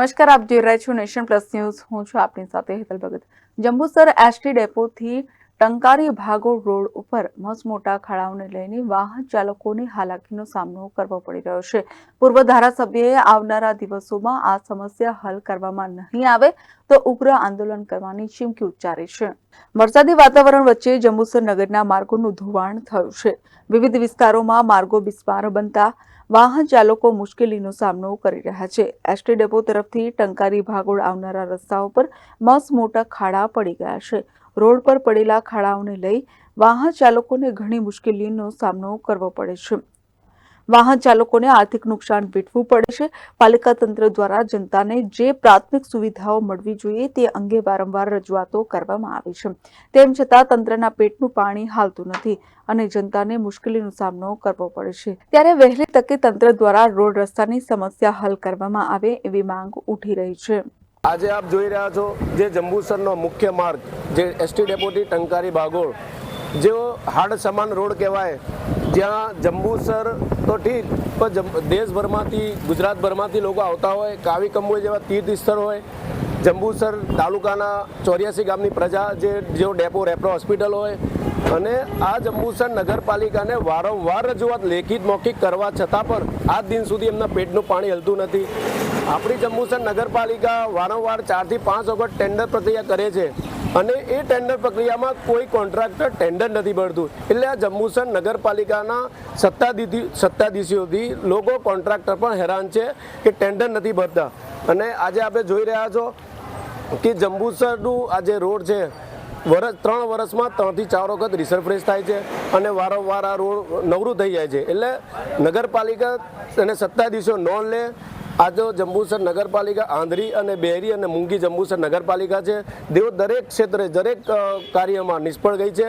નમસ્કાર, આપ જોઈ રહ્યા છો નેશન પ્લસ ન્યૂઝ. હું છું આપની સાથે હેતલ ભગત. જંબુસર એસટી ડેપોથી ટંકારી ભાગો રોડ ઉપર મસમોટા ખાડાઓને લઈને વાહન ચાલકોને હાલાકીનો સામનો કરવો પડી રહ્યો છે. પૂર્વ ધારાસભ્યએ આવનારા દિવસોમાં આ સમસ્યા હલ કરવામાં નહીં આવે તો ઉગ્ર આંદોલન કરવાની ચીમકી ઉચ્ચારી છે. વરસાદી વાતાવરણ વચ્ચે જંબુસર નગરના માર્ગોનું ધોવાણ થયું છે. વિવિધ વિસ્તારોમાં માર્ગો બિસ્માર બનતા વાહન ચાલકો મુશ્કેલીનો સામનો કરી રહ્યા છે. એસટી ડેપો તરફથી ટંકારી ભાગોળ આવનારા રસ્તાઓ પર મસ મોટા ખાડા પડી ગયા છે. રોડ પર પડેલા ખાડાઓને લઈ વાહન ચાલકોને ઘણી મુશ્કેલીનો સામનો કરવો પડે છે. વાહન ચાલકોને આર્થિક નુકસાન વેઠવું પડે છે. પાલિકા તંત્ર દ્વારા જનતાને જે પ્રાથમિક સુવિધાઓ મળવી જોઈએ તે અંગે વારંવાર રજૂઆતો કરવામાં આવી છે. તેમ છતાં તંત્રના પેટનું પાણી હાલતું નથી અને જનતાને મુશ્કેલીનો સામનો કરવો પડે છે. ત્યારે વહેલી તકે તંત્ર દ્વારા રોડ રસ્તાની સમસ્યા હલ કરવામાં આવે એવી માંગ ઉઠી રહી છે. આજે આપ જોઈ રહ્યા છો, જે જંબુસરનો મુખ્ય માર્ગ, જે એસટી ડેપોથી ટંકારી બાગોળ જેવો હાડ સમાન રોડ કહેવાય, જ્યાં જંબુસર તો ઠીક, પણ દેશભરમાંથી, ગુજરાતભરમાંથી લોકો આવતા હોય, કાવી કંબોઈ જેવા તીર્થ સ્થળ હોય, જંબુસર તાલુકાના ચોર્યાસી ગામની પ્રજા જે, જેઓ ડેપો, રેપ્રો હોસ્પિટલ હોય, અને આ જંબુસર નગરપાલિકાને વારંવાર રજૂઆત લેખિત મૌખિક કરવા છતાં પણ આજ દિન સુધી એમના પેટનું પાણી હલતું નથી. આપણી જંબુસર નગરપાલિકા વારંવાર ચારથી પાંચ વખત ટેન્ડર પ્રક્રિયા કરે છે. અને એ ટેન્ડર પ્રક્રિયામાં કોઈ કોન્ટ્રાક્ટર ટેન્ડર નથી ભરતું. એટલે આ જંબુસર નગરપાલિકાના સત્તાધીશી સત્તાધીશોથી લોકો કોન્ટ્રાક્ટર પણ હેરાન છે કે ટેન્ડર નથી ભરતા. અને આજે આપણે જોઈ રહ્યા છો કે જંબુસરનું આ જે રોડ છે વર્ષ ત્રણ વર્ષમાં ત્રણથી ચાર વખત રિસરફ્રેશ થાય છે અને વારંવાર આ રોડ નવરું થઈ જાય છે. એટલે નગરપાલિકા અને સત્તાધીશો નોંધ લે આ જો જંબુસર નગરપાલિકા આંધ્રી અને બેરી અને મૂંગી જંબુસર નગરપાલિકા છે, તેઓ દરેક ક્ષેત્રે દરેક કાર્યમાં નિષ્ફળ ગઈ છે.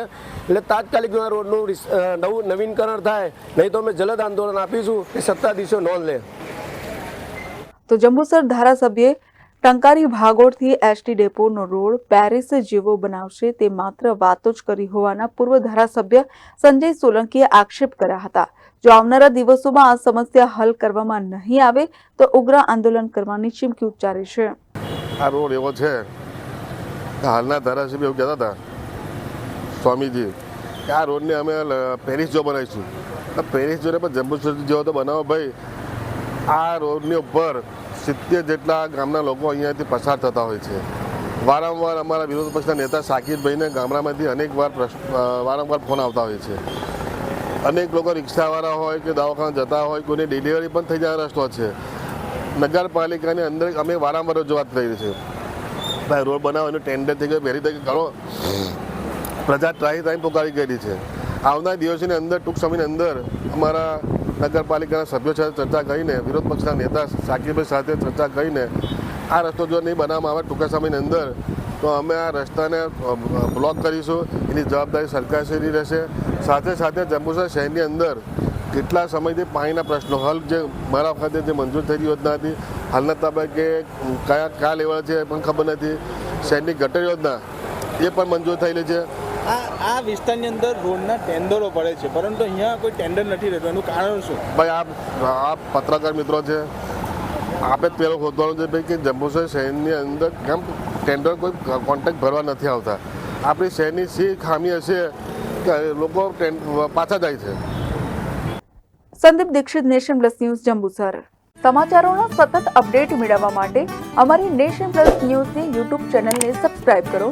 એટલે તાત્કાલિક રોડનું નવું નવીનકરણ થાય, નહીં તો અમે જલદ આંદોલન આપીશું કે સત્તાધીશો નોંધ લે. તો જંબુસર ધારાસભ્યે ટંકારી ભાગોળથી એસટી ડેપોનો રોડ પેરિસ જેવો બનાવશે તે માત્ર વાતો જ કરી હોવાના પૂર્વ ધારાસભ્ય સંજય સોલંકીએ આક્ષેપ કર્યા હતા. જો આવનારા દિવસોમાં આ સમસ્યા હલ કરવામાં નહીં આવે, તો ઉગ્ર આંદોલન કરવાની ચીમકી ઉચ્ચારી છે. આ રોડ એવો છે હાલના ધારાસભ્ય એવું કહેતા હતા, સ્વામીજી, કે આ રોડને અમે પેરિસ જો બનાવીશું. પેરિસ જોડે પણ જમ્મુ જેવો તો બનાવો ભાઈ. આ રોડની ઉપર સિત્તેર જેટલા ગામના લોકો અહીંયાથી પસાર થતા હોય છે. વારંવાર અમારા વિરોધ પક્ષના નેતા સાકિરભાઈને ગામડામાંથી અનેકવાર વારંવાર ફોન આવતા હોય છે. અનેક લોકો રિક્ષાવાળા હોય કે દવાખાના જતા હોય, કોઈની ડિલિવરી પણ થઈ જાય રસ્તો છે. નગરપાલિકાની અંદર અમે વારંવાર રજૂઆત કરી છે. ભાઈ, રોડ બનાવવાનું ટેન્ડર થઈ ગયું પહેલી થઈ કરો પ્રજા ટ્રાઈ ટાઈમ પોકારી કરી છે. આવનાર દિવસોની અંદર, ટૂંક સમયની અંદર અમારા નગરપાલિકાના સભ્યો સાથે ચર્ચા કરીને, વિરોધ પક્ષના નેતા સાકીરભાઈ સાથે ચર્ચા કરીને આ રસ્તો જો નહીં બનાવવામાં આવે ટૂંકા સમયની અંદર, તો અમે આ રસ્તાને બ્લોક કરીશું. એની જવાબદારી સરકારશ્રીની રહેશે. સાથે સાથે જંબુસર શહેરની અંદર કેટલા સમયથી પાણીના પ્રશ્નો, હલ જે મારા વખતે જે મંજૂર થયેલી યોજના હતી, હાલના તબક્કે કયા કયા લેવલ છે એ પણ ખબર નથી. શહેરની ગટર યોજના એ પણ મંજૂર થયેલી છે. આ આ વિસ્તારની અંદર રોડના ટેન્ડરો પડે છે પરંતુ અહીંયા કોઈ ટેન્ડર નથી રહેતો. એનું કારણ શું? ભાઈ આપ આપ પત્રકાર મિત્રો છે આપે જ પેલો શોધવાનું છે ભાઈ કે જંબુસર શહેરની અંદર કેમ ટેન્ડર કોઈ કોન્ટ્રાક્ટ ભરવા નથી આવતા. આપણી શહેરની શી ખામી હશે કે લોકો પાછા જાય છે. Sandeep Dixit nation plus news Jambusar. સમાચારોનો સતત અપડેટ મેળવવા માટે અમારી નેશન પ્લસ ન્યૂઝની યુટ્યુબ ચેનલને સબસ્ક્રાઇબ કરો.